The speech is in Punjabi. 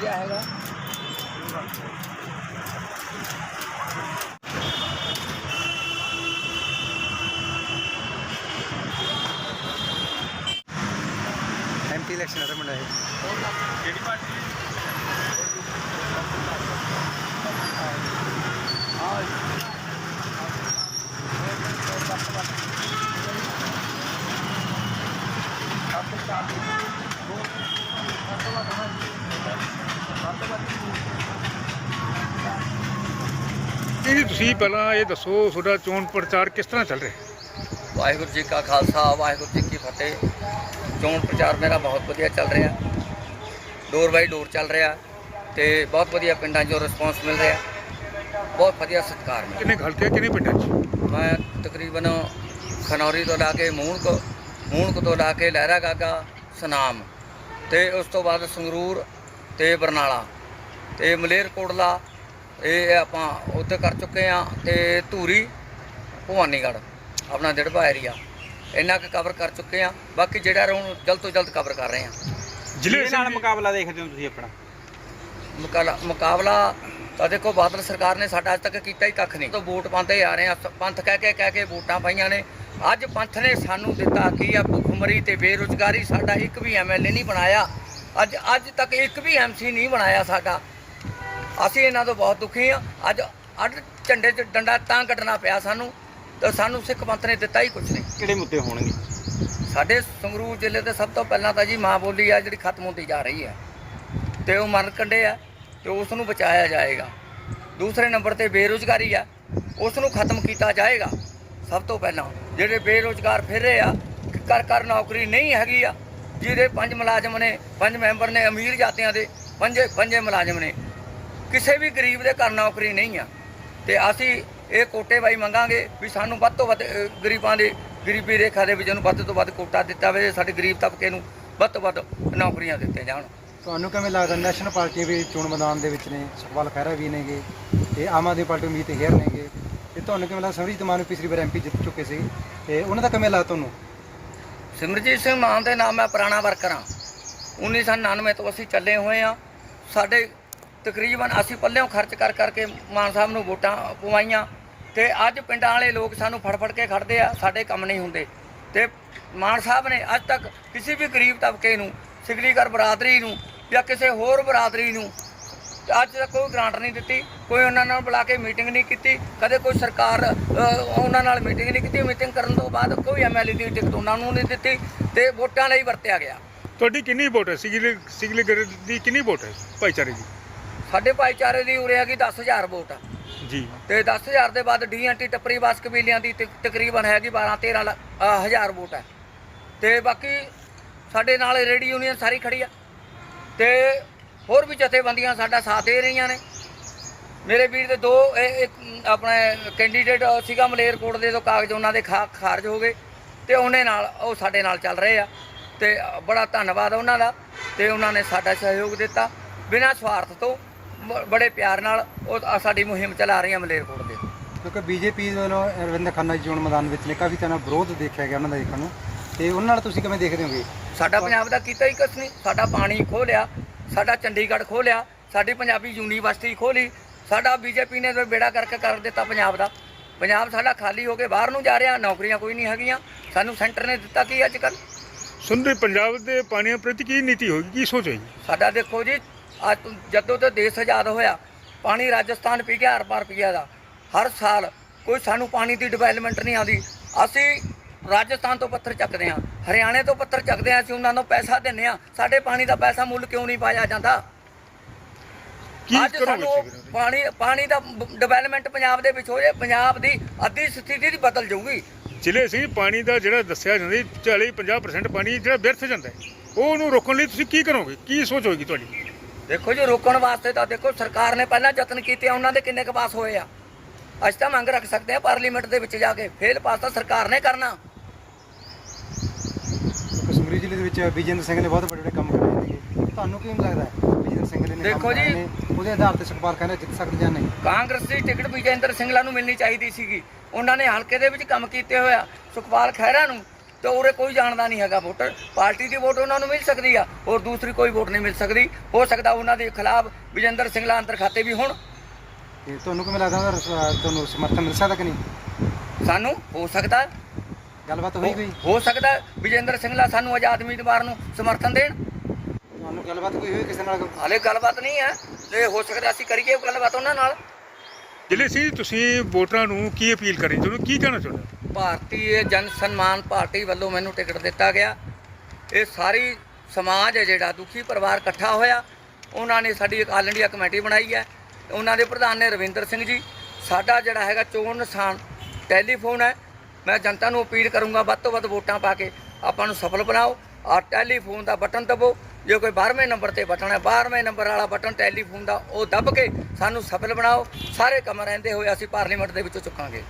क्या हैगा एम पी इलेक्शन आता म्हणलं आहे KD party Thank you. Party ਇਹ ਤੁਸੀਂ ਪਹਿਲਾਂ ਇਹ ਦੱਸੋ ਤੁਹਾਡਾ ਚੋਣ ਪ੍ਰਚਾਰ ਕਿਸ ਤਰ੍ਹਾਂ ਚੱਲ ਰਿਹਾ ਵਾਹਿਗੁਰੂ ਜੀ ਕਾ ਖਾਲਸਾ ਵਾਹਿਗੁਰੂ ਜੀ ਕੀ ਫਤਿਹ। ਚੋਣ ਪ੍ਰਚਾਰ ਮੇਰਾ ਬਹੁਤ ਵਧੀਆ ਚੱਲ ਰਿਹਾ। ਡੋਰ ਬਾਈ ਡੋਰ ਚੱਲ ਰਿਹਾ ਤੇ ਬਹੁਤ ਵਧੀਆ ਪਿੰਡਾਂ 'ਚੋਂ ਰਿਸਪੌਂਸ ਮਿਲ ਰਿਹਾ। ਬਹੁਤ ਵਧੀਆ ਸਤਿਕਾਰ ਮਿਲ ਕਿੰਨੇ ਹਲਕੇ ਕਿੰਨੇ ਪਿੰਡਾਂ 'ਚ? ਮੈਂ ਤਕਰੀਬਨ ਖਨੌਰੀ ਤੋਂ ਲਾ ਕੇ ਮੂਣਕ ਮੂਣਕ ਤੋਂ ਲਾ ਕੇ ਲਹਿਰਾ ਗਾਗਾ ਸਨਾਮ ਤੇ ਉਸ ਤੋਂ ਬਾਅਦ ਸੰਗਰੂਰ ਤੇ ਬਰਨਾਲਾ ਤੇ ਮਲੇਰਕੋਟਲਾ ਇਹ ਆਪਾਂ ਉੱਥੇ ਕਰ ਚੁੱਕੇ ਆ ਤੇ ਧੂਰੀ ਭਵਾਨੀਗੜ੍ਹ ਆਪਣਾ ਦਿੜਬਾ ਏਰੀਆ ਇੰਨਾ ਕੁ ਕਵਰ ਕਰ ਚੁੱਕੇ ਆ ਬਾਕੀ ਜਿਹੜਾ ਹੁਣ ਜਲਦ ਤੋਂ ਜਲਦ ਕਵਰ ਕਰ ਰਹੇ ਆ ਜ਼ਿਲ੍ਹੇ ਨਾਲ ਮੁਕਾਬਲਾ ਦੇਖਦੇ ਹੋ ਤੁਸੀਂ ਆਪਣਾ? ਮੁਕਾਬਲਾ ਤਾਂ ਦੇਖੋ ਬਾਦਲ ਸਰਕਾਰ ਨੇ ਸਾਡਾ ਅੱਜ ਤੱਕ ਕੀਤਾ ਹੀ ਕੱਖ ਨਹੀਂ। ਤੋਂ ਵੋਟ ਪਾਉਂਦੇ ਆ ਰਹੇ ਆ ਪੰਥ ਕਹਿ ਕੇ ਕਹਿ ਕੇ ਵੋਟਾਂ ਪਾਈਆਂ ਨੇ। ਅੱਜ ਪੰਥ ਨੇ ਸਾਨੂੰ ਦਿੱਤਾ ਕੀ ਆ? ਭੁੱਖਮਰੀ ਤੇ ਬੇਰੁਜ਼ਗਾਰੀ। ਸਾਡਾ ਇੱਕ ਵੀ ਐਮਐਲਏ ਨਹੀਂ ਬਣਾਇਆ। ਅੱਜ ਅੱਜ ਤੱਕ ਇੱਕ ਵੀ ਐਮਸੀ ਨਹੀਂ ਬਣਾਇਆ ਸਾਡਾ। ਅਸੀਂ ਇਹਨਾਂ ਤੋਂ ਬਹੁਤ ਦੁਖੀ ਆ ਅੱਜ ਅੱਡ ਝੰਡੇ 'ਚ ਡੰਡਾ ਤਾਂ ਕੱਢਣਾ ਪਿਆ ਸਾਨੂੰ ਤੇ ਸਾਨੂੰ ਸਿੱਖ ਪੰਥ ਨੇ ਦਿੱਤਾ ਹੀ ਕੁਝ ਨਹੀਂ। ਕਿਹੜੇ ਮੁੱਦੇ ਹੋਣਗੇ? ਸਾਡੇ ਸੰਗਰੂਰ ਜ਼ਿਲ੍ਹੇ ਦੇ ਸਭ ਤੋਂ ਪਹਿਲਾਂ ਤਾਂ ਜੀ ਮਾਂ ਬੋਲੀ ਆ ਜਿਹੜੀ ਖਤਮ ਹੁੰਦੀ ਜਾ ਰਹੀ ਹੈ ਤੇ ਉਹ ਮਰਨ ਕੰਡੇ ਆ ਤੇ ਉਸ ਨੂੰ ਬਚਾਇਆ ਜਾਏਗਾ। ਦੂਸਰੇ ਨੰਬਰ ਤੇ ਬੇਰੁਜ਼ਗਾਰੀ ਆ ਉਸ ਨੂੰ ਖਤਮ ਕੀਤਾ ਜਾਏਗਾ ਸਭ ਤੋਂ ਪਹਿਲਾਂ। ਜਿਹੜੇ ਬੇਰੁਜ਼ਗਾਰ ਫਿਰ ਰਹੇ ਆ ਕਰ ਕਰ ਨੌਕਰੀ ਨਹੀਂ ਹੈਗੀ ਆ ਜਿਹਦੇ ਪੰਜ ਮੁਲਾਜ਼ਮ ਨੇ ਪੰਜ ਮੈਂਬਰ ਨੇ ਅਮੀਰ ਜਾਤੀਆਂ ਦੇ ਪੰਜੇ ਪੰਜੇ ਮੁਲਾਜ਼ਮ ਨੇ। ਕਿਸੇ ਵੀ ਗਰੀਬ ਦੇ ਘਰ ਨੌਕਰੀ ਨਹੀਂ ਆ। ਤੇ ਅਸੀਂ ਇਹ ਕੋਟੇ ਬਾਈ ਮੰਗਾਂਗੇ ਵੀ ਸਾਨੂੰ ਵੱਧ ਤੋਂ ਵੱਧ ਗਰੀਬਾਂ ਦੇ ਗਰੀਬੀ ਰੇਖਾ ਦੇ ਵਿੱਚ ਨੂੰ ਵੱਧ ਤੋਂ ਵੱਧ ਕੋਟਾ ਦਿੱਤਾ ਜਾਵੇ ਸਾਡੇ ਗਰੀਬ ਤਬਕੇ ਨੂੰ ਵੱਧ ਤੋਂ ਵੱਧ ਨੌਕਰੀਆਂ ਦਿੱਤੀਆਂ ਜਾਣ। ਤੁਹਾਨੂੰ ਕਿਵੇਂ ਲੱਗਦਾ ਨੈਸ਼ਨਲ ਪਾਰਟੀਆਂ ਵੀ ਚੋਣ ਮੈਦਾਨ ਦੇ ਵਿੱਚ ਨੇ ਸੁਖਪਾਲ ਖਹਿਰਾ ਵੀ ਨੇਗੇ ਤੇ ਆਮ ਆਦਮੀ ਪਾਰਟੀ ਉਮੀਦ ਹੇਰ ਨੇਗੇ ਤੇ ਤੁਹਾਨੂੰ ਕਿਵੇਂ ਲੱਗਦਾ ਸਮਰੀਤ ਮਾਨ ਪਿਛਲੀ ਵਾਰ ਐਮਪੀ ਜਿੱਤ ਚੁੱਕੇ ਸੀ ਤੇ ਉਹਨਾਂ ਦਾ ਕਿਵੇਂ ਲੱਗਦਾ ਤੁਹਾਨੂੰ? ਸਿਮਰਜੀਤ ਸਿੰਘ ਮਾਨ ਦੇ ਨਾਮ ਮੈਂ ਪੁਰਾਣਾ ਵਰਕਰ ਹਾਂ। 1999 ਤੋਂ ਅਸੀਂ ਚੱਲੇ ਹੋਏ ਆ ਸਾਡੇ ਤਕਰੀਬਨ ਅਸੀਂ ਪੱਲਿਓਂ ਖਰਚ ਕਰ ਕਰਕੇ ਮਾਨ ਸਾਹਿਬ ਨੂੰ ਵੋਟਾਂ ਪਵਾਈਆਂ ਤੇ ਅੱਜ ਪਿੰਡਾਂ ਵਾਲੇ ਲੋਕ ਸਾਨੂੰ ਫੜ ਫੜ ਕੇ ਖੜਦੇ ਆ, ਸਾਡੇ ਕੰਮ ਨਹੀਂ ਹੁੰਦੇ। ਤੇ ਮਾਨ ਸਾਹਿਬ ਨੇ ਅੱਜ ਤੱਕ ਕਿਸੇ ਵੀ ਗਰੀਬ ਤਬਕੇ ਨੂੰ ਸਿਗਲੀਗਰ ਬਰਾਦਰੀ ਨੂੰ ਜਾਂ ਕਿਸੇ ਹੋਰ ਬਰਾਦਰੀ ਨੂੰ ਅੱਜ ਤੱਕ ਕੋਈ ਗ੍ਰਾਂਟ ਨਹੀਂ ਦਿੱਤੀ, ਕੋਈ ਉਹਨਾਂ ਨਾਲ ਬੁਲਾ ਕੇ ਮੀਟਿੰਗ ਨਹੀਂ ਕੀਤੀ, ਕਦੇ ਕੋਈ ਸਰਕਾਰ ਉਹਨਾਂ ਨਾਲ ਮੀਟਿੰਗ ਨਹੀਂ ਕੀਤੀ, ਮੀਟਿੰਗ ਕਰਨ ਤੋਂ ਬਾਅਦ ਕੋਈ ਐਮਐਲਏ ਦੀ ਟਿਕਟ ਉਹਨਾਂ ਨੂੰ ਨਹੀਂ ਦਿੱਤੀ ਤੇ ਵੋਟਾਂ ਲਈ ਵਰਤਿਆ ਗਿਆ। ਤੁਹਾਡੀ ਕਿੰਨੀ ਵੋਟ ਹੈ? ਸਿਗਲੀ ਸਿਗਲੀ ਦੀ ਕਿੰਨੀ ਵੋਟ ਹੈ? ਭਾਈਚਾਰੇ ਦੀ। ਸਾਡੇ ਭਾਈਚਾਰੇ ਦੀ ਉਰੇ ਹੈਗੀ 10000 ਵੋਟ ਜੀ। ਤੇ 10000 ਦੇ ਬਾਅਦ ਡੀਐਨਟੀ ਟੱਪਰੀ ਬਾਸ ਕਬੀਲਿਆਂ ਦੀ ਤਕ- ਤਕਰੀਬਨ ਹੈਗੀ 12 13 ਲੱਖ- ਅ, ਹਜ਼ਾਰ ਵੋਟ ਹੈ ਤੇ ਬਾਕੀ ਸਾਡੇ ਨਾਲ ਰੇਡੀ ਯੂਨੀਅਨ ਸਾਰੀ ਖੜੀ ਆ। ਤੇ ਹੋਰ ਵੀ ਜਥੇਬੰਦੀਆਂ ਸਾਡਾ ਸਾਥ ਦੇ ਰਹੀਆਂ ਨੇ। ਮੇਰੇ ਵੀਰ ਦੇ ਦੋ ਇਹ ਇੱਕ ਆਪਣੇ ਕੈਂਡੀਡੇਟ ਸੀਗਾ ਮਲੇਰਕੋਟ ਦੇ ਤੋਂ ਕਾਗਜ਼ ਉਹਨਾਂ ਦੇ ਖਾ- ਖਾਰਜ ਹੋ ਗਏ। ਤੇ ਉਹਨੇ ਨਾਲ ਉਹ ਸਾਡੇ ਨਾਲ ਚੱਲ ਰਹੇ ਆ। ਤੇ ਬੜਾ ਧੰਨਵਾਦ ਉਹਨਾਂ ਦਾ। ਤੇ ਉਹਨਾਂ ਨੇ ਸਾਡਾ ਸਹਿਯੋਗ ਦਿੱਤਾ। ਬਿਨਾਂ ਸਵਾਰਥ ਤੋਂ ਬੜੇ ਪਿਆਰ ਨਾਲ ਉਹ ਆ ਸਾਡੀ ਮੁਹਿੰਮ ਚਲਾ ਰਹੀਆਂ ਮਲੇਰਕੋਟ ਦੇ। ਕਿਉਂਕਿ ਬੀਜੇਪੀ ਵੱਲੋਂ ਅਰਵਿੰਦ ਖੰਨਾ ਜੀ ਚੋਣ ਮੈਦਾਨ ਵਿੱਚ ਨੇ ਕਾਫੀ ਤਰ੍ਹਾਂ ਵਿਰੋਧ ਦੇਖਿਆ ਗਿਆ ਉਹਨਾਂ ਦਾ ਦੇਖਣ ਨੂੰ। ਤੇ ਉਹਨਾਂ ਨਾਲ ਤੁਸੀਂ ਕਿਵੇਂ ਦੇਖਦੇ ਹੋਗੇ? ਸਾਡਾ ਪੰਜਾਬ ਦਾ ਕੀਤਾ ਹੀ ਕੁਛ ਨਹੀਂ। ਸਾਡਾ ਪਾਣੀ ਖੋਹ ਲਿਆ ਸਾਡਾ ਚੰਡੀਗੜ੍ਹ ਖੋਹ ਲਿਆ ਸਾਡੀ ਪੰਜਾਬੀ ਯੂਨੀਵਰਸਿਟੀ ਖੋਲੀ ਸਾਡਾ ਬੀਜੇਪੀ ਨੇ ਬੇੜਾ ਕਰਕੇ ਕਰ ਦਿੱਤਾ ਪੰਜਾਬ ਦਾ। ਪੰਜਾਬ ਸਾਡਾ ਖਾਲੀ ਹੋ ਕੇ ਬਾਹਰ ਨੂੰ ਜਾ ਰਿਹਾ ਨੌਕਰੀਆਂ ਕੋਈ ਨਹੀਂ ਹੈਗੀਆਂ। ਸਾਨੂੰ ਸੈਂਟਰ ਨੇ ਦਿੱਤਾ ਕੀ ਅੱਜ ਕੱਲ੍ਹ? ਸੁਣਦੇ ਪੰਜਾਬ ਦੇ ਪਾਣੀਆਂ ਪ੍ਰਤੀ ਕੀ ਨੀਤੀ ਹੋਏਗੀ ਕੀ ਸੋਚ ਹੋਏਗੀ ਸਾਡਾ ਦੇਖੋ ਜੀ ਅੱਜ ਤੋਂ- ਜਦੋਂ ਤੋਂ ਦੇਸ਼ ਆਜ਼ਾਦ ਹੋਇਆ ਪਾਣੀ ਰਾਜਸਥਾਨ ਪੀ ਗਿਆ ਹਰ ਪਾਰ ਪੀਆ ਦਾ ਹਰ ਸਾਲ ਕੋਈ ਸਾਨੂੰ ਪਾਣੀ ਦੀ ਡਿਵੈਲਪਮੈਂਟ ਨਹੀਂ ਆਉਂਦੀ। ਅਸੀਂ ਰਾਜਸਥਾਨ ਤੋਂ ਪੱਥਰ ਚੱਕਦੇ ਹਾਂ ਹਰਿਆਣੇ ਤੋਂ ਪੱਥਰ ਚੱਕਦੇ ਹਾਂ ਅਸੀਂ ਉਹਨਾਂ ਨੂੰ ਪੈਸਾ ਦਿੰਨੇ ਆ ਸਾਡੇ ਪਾਣੀ ਦਾ ਪੈਸਾ ਮੁੱਲ ਕਿਉਂ ਨਹੀਂ ਪਾਇਆ ਜਾਂਦਾ? ਕੀ ਅੱਜ ਕਰੋਗੇ ਸਾਨੂੰ ਸਿਗਰੀ? ਪਾਣੀ ਪਾਣੀ ਦਾ ਡਿਵੈਲਪਮੈਂਟ ਪੰਜਾਬ ਦੇ ਵਿੱਚ ਹੋ ਜਾਏ ਪੰਜਾਬ ਦੀ ਅੱਧੀ ਸਥਿਤੀ ਦੀ ਬਦਲ ਜਾਊਗੀ। ਜ਼ਿਲ੍ਹੇ ਸੀ ਪਾਣੀ ਦਾ ਜਿਹੜਾ ਦੱਸਿਆ ਜਾਂਦਾ 40 50% ਪਾਣੀ ਜਿਹੜਾ ਬਿਰਥ ਜਾਂਦਾ ਹੈ। ਉਹ ਉਹਨੂੰ ਰੋਕਣ ਲਈ ਤੁਸੀਂ ਕੀ ਕਰੋਗੇ? ਕੀ ਸੋਚ ਹੋਏਗੀ ਤੁਹਾਡੀ? ਦੇਖੋ ਜੀ ਰੋਕਣ ਵਾਸਤੇ ਤਾਂ ਦੇਖੋ ਸਰਕਾਰ ਨੇ ਪਹਿਲਾਂ ਯਤਨ ਕੀਤੇ ਉਹਨਾਂ ਦੇ ਕਿੰਨੇ ਕੁ ਪਾਸ ਹੋਏ ਆ। ਅੱਜ ਤਾਂ ਮੰਗ ਰੱਖ ਸਕਦੇ ਆ ਪਾਰਲੀਮੈਂਟ ਦੇ ਵਿੱਚ ਜਾ ਕੇ ਫੇਲ ਪਾਸ ਤਾਂ ਸਰਕਾਰ ਨੇ ਕਰਨਾ। ਕਸ਼ਮੀਰੀ ਜ਼ਿਲ੍ਹੇ ਦੇ ਵਿੱਚ ਵਿਜੇਂਦਰ ਸਿੰਘ ਨੇ ਬਹੁਤ ਵੱਡੇ ਵੱਡੇ ਕੰਮ ਕਰਾਏ ਨੇਗੇ ਤੁਹਾਨੂੰ ਕਿਵੇਂ ਲੱਗਦਾ ਹੈ? ਵਿਜੇਂਦਰ ਸਿੰਘ ਨੇ ਦੇਖੋ ਜੀ, ਨੇ, ਉਹਦੇ ਆਧਾਰ ਤੇ ਸੁਖਪਾਲ ਖਹਿਰਾ ਜਿੱਤ ਸਕਦੇ ਜਾਂ ਨਹੀਂ? ਕਾਂਗਰਸ ਦੀ ਟਿਕਟ ਵਿਜੇਂਦਰ ਸਿੰਘਲਾ ਨੂੰ ਮਿਲਣੀ ਚਾਹੀਦੀ ਸੀਗੀ। ਉਹਨਾਂ ਨੇ ਹਲਕੇ ਦੇ ਵਿੱਚ ਕੰਮ ਕੀਤੇ ਹੋਇਆ ਸੁਖਪਾਲ ਖਹਿਰਾ ਨੂੰ ਤੇ ਉਰੇ ਕੋਈ ਜਾਣਦਾ ਨਹੀਂ ਹੈਗਾ ਵੋਟਰ। ਪਾਰਟੀ ਦੀ ਵੋਟ ਉਹਨਾਂ ਨੂੰ ਮਿਲ ਸਕਦੀ ਆ ਔਰ ਦੂਸਰੀ ਕੋਈ ਵੋਟ ਨਹੀਂ ਮਿਲ ਸਕਦੀ। ਹੋ ਸਕਦਾ ਉਹਨਾਂ ਦੇ ਖਿਲਾਫ ਵਿਜੇਂਦਰ ਸਿੰਘਲਾ ਅੰਦਰ ਖਾਤੇ ਵੀ ਹੋਣ। ਤੇ ਤੁਹਾਨੂੰ ਕਿਵੇਂ ਲੱਗਦਾ ਉਹਦਾ ਰਸ- ਤੁਹਾਨੂੰ ਸਮਰਥਨ ਮਿਲ ਸਕਦਾ ਕਿ ਨਹੀਂ? ਸਾਨੂੰ ਹੋ ਸਕਦਾ। ਗੱਲਬਾਤ ਹੋਈ ਕੋਈ? ਹੋ ਸਕਦਾ ਵਿਜੇਂਦਰ ਸਿੰਘਲਾ ਸਾਨੂੰ ਆਜ਼ਾਦ ਉਮੀਦਵਾਰ ਨੂੰ ਸਮਰਥਨ ਦੇਣ। ਤੁਹਾਨੂੰ ਗੱਲਬਾਤ ਕੋਈ ਹੋਈ ਕਿਸੇ ਨਾਲ? ਹਾਲੇ ਗੱਲਬਾਤ ਨਹੀਂ ਹੈ। ਜੇ ਹੋ ਸਕਦਾ ਅਸੀਂ ਕਰੀਏ ਗੱਲਬਾਤ ਉਹਨਾਂ ਨਾਲ। ਜਿਹੜੇ ਸੀ ਤੁਸੀਂ ਵੋਟਰਾਂ ਨੂੰ ਕੀ ਅਪੀਲ ਕਰੀ ਤੁਹਾਨੂੰ ਕੀ ਕਹਿਣਾ ਚਾਹੁੰਦੇ ਹੋ? ਭਾਰਤੀ ਜਨ ਸਨਮਾਨ ਪਾਰਟੀ ਵੱਲੋਂ ਮੈਨੂੰ ਟਿਕਟ ਦਿੱਤਾ ਗਿਆ। ਇਹ ਸਾਰੀ ਸਮਾਜ ਹੈ ਜਿਹੜਾ, ਦੁਖੀ ਪਰਿਵਾਰ ਇਕੱਠਾ ਹੋਇਆ। ਉਹਨਾਂ ਨੇ ਸਾਡੀ ਇੱਕ ਆਲ ਇੰਡੀਆ ਕਮੇਟੀ ਬਣਾਈ ਹੈ। ਉਹਨਾਂ ਦੇ ਪ੍ਰਧਾਨ ਨੇ ਰਵਿੰਦਰ ਸਿੰਘ ਜੀ। ਸਾਡਾ ਜਿਹੜਾ ਹੈਗਾ ਚੋਣ ਨਿਸ਼ਾਨ ਟੈਲੀਫੋਨ ਹੈ। ਮੈਂ ਜਨਤਾ ਨੂੰ ਅਪੀਲ ਕਰੂੰਗਾ ਵੱਧ ਤੋਂ ਵੱਧ ਵੋਟਾਂ ਪਾ ਕੇ ਆਪਾਂ ਨੂੰ ਸਫਲ ਬਣਾਓ। ਆ ਟੈਲੀਫੋਨ ਦਾ ਬਟਨ ਦਬੋ। ਜੇ ਕੋਈ 12ਵੇਂ ਨੰਬਰ ਤੇ ਬਟਨ ਹੈ 12ਵੇਂ ਨੰਬਰ ਵਾਲਾ ਬਟਨ ਟੈਲੀਫੋਨ ਦਾ ਉਹ ਦੱਬ ਕੇ ਸਾਨੂੰ ਸਫਲ ਬਣਾਓ। ਸਾਰੇ ਕੰਮ ਰਹਿੰਦੇ ਹੋਏ ਅਸੀਂ ਪਾਰਲੀਮੈਂਟ ਦੇ ਵਿੱਚੋਂ ਚੁੱਕਾਂਗੇ।